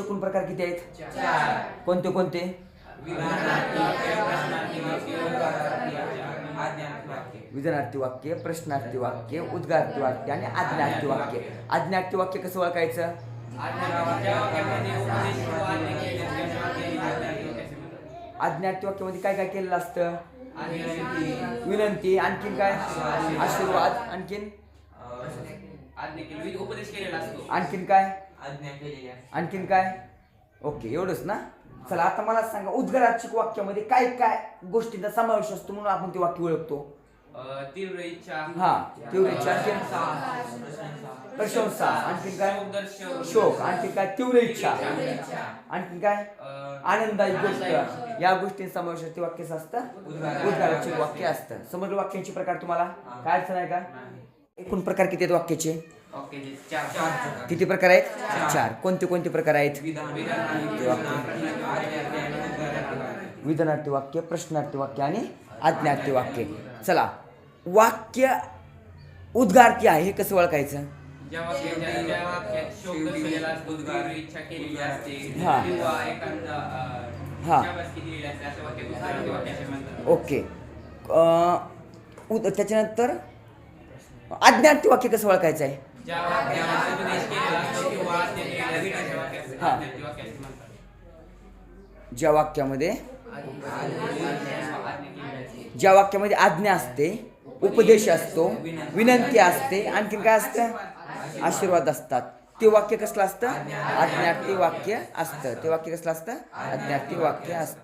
एकूण प्रकार किती आहेत? चार. कोणते कोणते? विधानार्थी वाक्य प्रश्नार्थी वाक्य उद्गार्थी वाक्य आणि आज्ञार्थी वाक्य. आज्ञार्थी वाक्य कसं ओळखायचं? आज्ञार्थी वाक्यामध्ये काय काय केलेलं असतं? विनंती. आणखीन काय? आशीर्वाद. आणखीन? आणखीन काय? आज्ञा केलेली आहे. आणखीन काय? ओके एवढंच ना? चला आता मला सांगा उद्गारात्मक वाक्यामध्ये काय काय गोष्टींचा समावेश असतो म्हणून आपण ते वाक्य ओळखतो? अं, तीव्र इच्छा. हा तीव्र इच्छा आणखीन? प्रशंसा. आणखीन काय? शोकदर्शक शोक. आणखीन काय? तीव्र इच्छा. इच्छा. आणखीन काय? अं, आनंदाची गोष्ट. या गोष्टी समावेश ते वाक्यच असतं? उद्गाराचे उद्गाराचे वाक्य असतं. समजलं वाक्यांचे प्रकार तुम्हाला? काय अडचण आहे का. एकूण प्रकार किती आहेत वाक्याचे? किती प्रकार आहेत? चार. कोणते कोणते प्रकार आहेत? विधान विधानार्थी वाक्य प्रश्नार्थी वाक्य आणि आज्ञार्थी वाक्य. चला वाक्य उद्गारती आहे हे कसं ओळखायचं? हा. हा. ओके. त्याच्यानंतर आज्ञार्थी वाक्य कसं ओळखायचं आहे? ज्या वाक्यामध्ये. ज्या वाक्यामध्ये आज्ञा असते उपदेश असतो विनंती असते आणखीन काय असतं? आशीर्वाद असतात. ते वाक्य कसलं असतं? आज्ञार्थी वाक्य असतं. ते वाक्य कसलं असतं? आज्ञार्थी वाक्य असतं.